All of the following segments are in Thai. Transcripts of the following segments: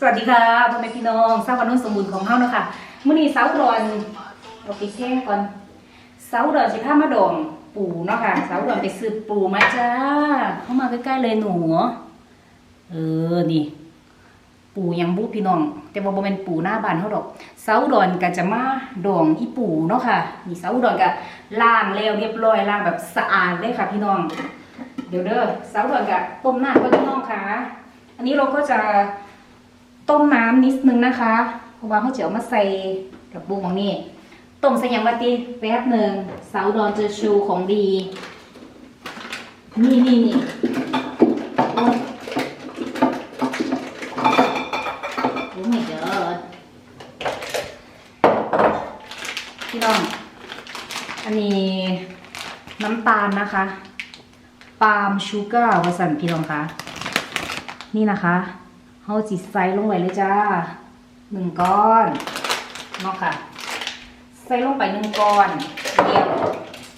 สวัสดีค่ะพ่อแม่พี่น้องสร้างวันนุ่นสมบูรณ์ของเฮาเนาะค่ะมื้อนี้เสาร์อุดอนเอาไปแช่ก่อนเสาร์อุดอนสิพามาดองปูเนาะค่ะเสาร์อุดอนไปซื้อปูมาจ้า เข้ามาใกล้ๆเลยหนู เออนี่ ปูยังบุพี่น้อง แต่ว่าบ่เป็นปูหน้าบ้านเฮาดอกเสาอุดอนก็จะมาดองอีปูเนาะค่ะนี่เสาอุดอนก็ล้างแล้วเรียบร้อยล้างแบบสะอาดเลยค่ะ พี่น้อง เดี๋ยวเด้อเสาอุดอนก็ต้มน้ำก็พี่น้องค่ะ อันนี้เราก็จะ ต้มน้ำนิดนึงนะคะ เพราะว่าเขาจะเอามาใส่กับปูของนี่ต้มใส่ยังวาตีแป๊บหนึ่งเสาดอนเจอชูของดี นี่นี่นี่โอ้ยโอ้ไม่เจอพี่น้อง อันนี้น้ำตาลนะคะ ปาล์มชูการ์วสันพี่น้องคะ นี่นะคะ เฮาจิใส่ลงไปเลยจ้าหนึ่งก้อนเนาะค่ะ ใส่ลงไปหนึ่งก้อนเดียว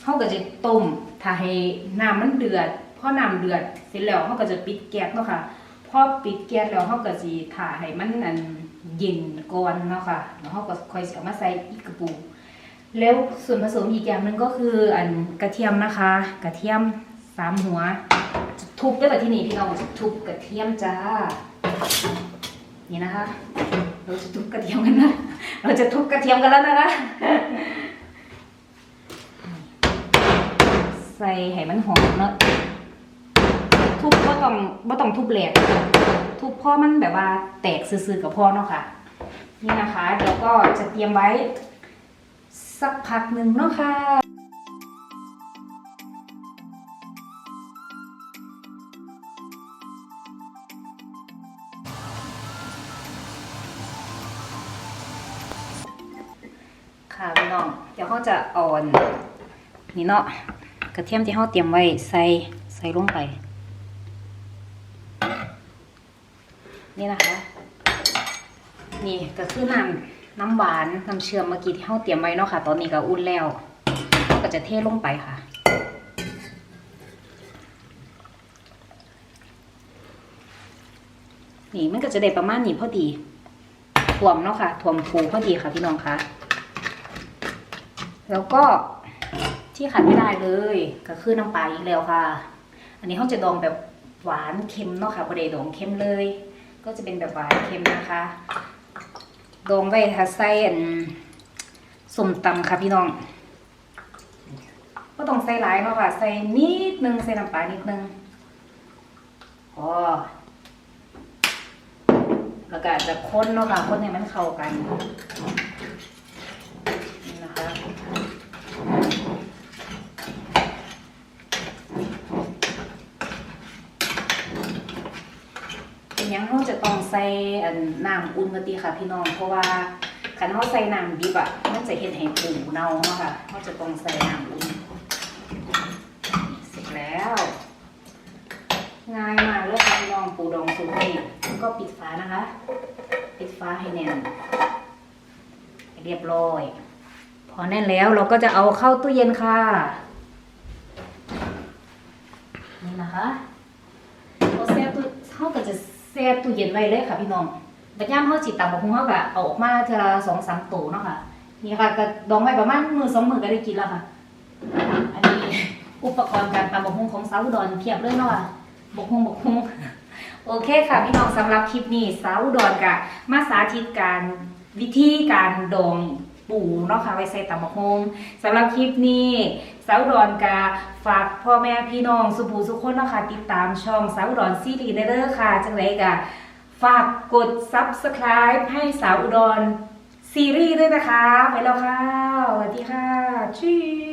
เฮาก็จะต้มถ้าให้น้ำมันเดือดพอน้ำเดือดเสร็จแล้วเฮาก็จะปิดแก๊สเนาะค่ะพอปิดแก๊สแล้วเฮาก็สิถ่าให้มันอันเย็นก่อนเนาะค่ะแล้วเฮาก็ค่อยสิเอามาใส่อีกกระปุกแล้วส่วนผสมอีกอย่างหนึ่งก็คืออันกระเทียมนะคะ กระเทียมสามหัวทุบได้แบบที่นี่พี่น้องทุบกระเทียมจ้า นี่นะคะ เราจะทุบกระเทียมกันนะ เราจะทุบกระเทียมกันแล้วนะคะ ใส่ให้มันหอมเนาะ ทุบก็ต้องบ่ต้องทุบแหลกทุบพ่อมันแบบว่าแตกซื่อๆกับพ่อเนาะค่ะ นี่นะคะเดี๋ยวก็จะเตรียมไว้สักพักหนึ่งเนาะค่ะ ค่ะพี่น้อง เดี๋ยวเขาจะอ่อน นี่เนาะกระเทียมที่เขาเตรียมไว้ใส่ใส่ลงไป นี่นะคะ นี่ก็คือน้ำน้ำหวานน้ำเชื่อมเมื่อกี้ที่เขาเตรียมไว้เนาะค่ะ ตอนนี้ก็อุ่นแล้วเขาก็จะเทลงไปค่ะนี่มันก็จะได้ประมาณนี้พอดีถ่วมเนาะค่ะถ่วมฟูพอดีค่ะพี่น้องคะ แล้วก็ที่ขาดไม่ได้เลยก็คือน้ำปลาอีกแล้วค่ะ อันนี้เขาจะดองแบบหวานเค็มเนาะค่ะประเดี๋ยดองเค็มเลย ก็จะเป็นแบบหวานเค็มนะคะดองไว้ถ้าใส่อันส้มตำค่ะพี่น้องก็ต้องใส่หลายเนาะค่ะ ใส่นิดนึงใส่น้ำปลานิดนึงอ๋อแล้วก็อาจจะค้นเนาะค่ะ ค้นให้มันเข้ากันนะคะ เป็นห ยังเราจะต้องใส่อันน้ำอุ่นมาตีค่ะพี่น้อง เพราะว่าคันเราใส่น้ำดิบอะมันจะเห็นให้ปูเน่าเนาะค่ะเราจะต้องใส่น้ำอุ่นเสร็จแล้วง่ายมากเลยค่ะพี่น้องปูดองสุกนี่ก็ปิดฝานะคะ ปิดฝาให้แน่นเรียบร้อย พอแน่นแล้วเราก็จะเอาเข้าตู้เย็นค่ะนี่นะคะเราแช่ตู้เขาก็จะ แช่ตู้เย็นไว้เลยค่ะพี่น้องบัดย่ามเขาจิตตำบักหุ่งเขาก็เอาออกมาเทอละสองสามตัวเนาะค่ะ นี่ค่ะก็ดองไว้ประมาณมือสองมือก็ได้กินแล้วค่ะ อันนี้อุปกรณ์การตำบกหุ่งของสาวดอุดรเพียบเลยเนาะค่ะบกหุ่งบกหุ่งโอเคค่ะพี่น้องสำหรับคลิปนี้สาวดอุดรกะมาสาธิตการวิธีการดอง ปูเนาะค่ะไว้ใส่ตำบักหุ่งสำหรับคลิปนี้สาวอุดรกาฝากพ่อแม่พี่น้องสุภูสุขคนเนาะคะติดตามช่องสาวอุดรซีรีส์ได้เด้อค่ะจังไรกะฝากกด subscribe ให้สาวอุดรซีรีส์ด้วยนะคะ ไปแล้วค่ะสวัสดีค่ะชี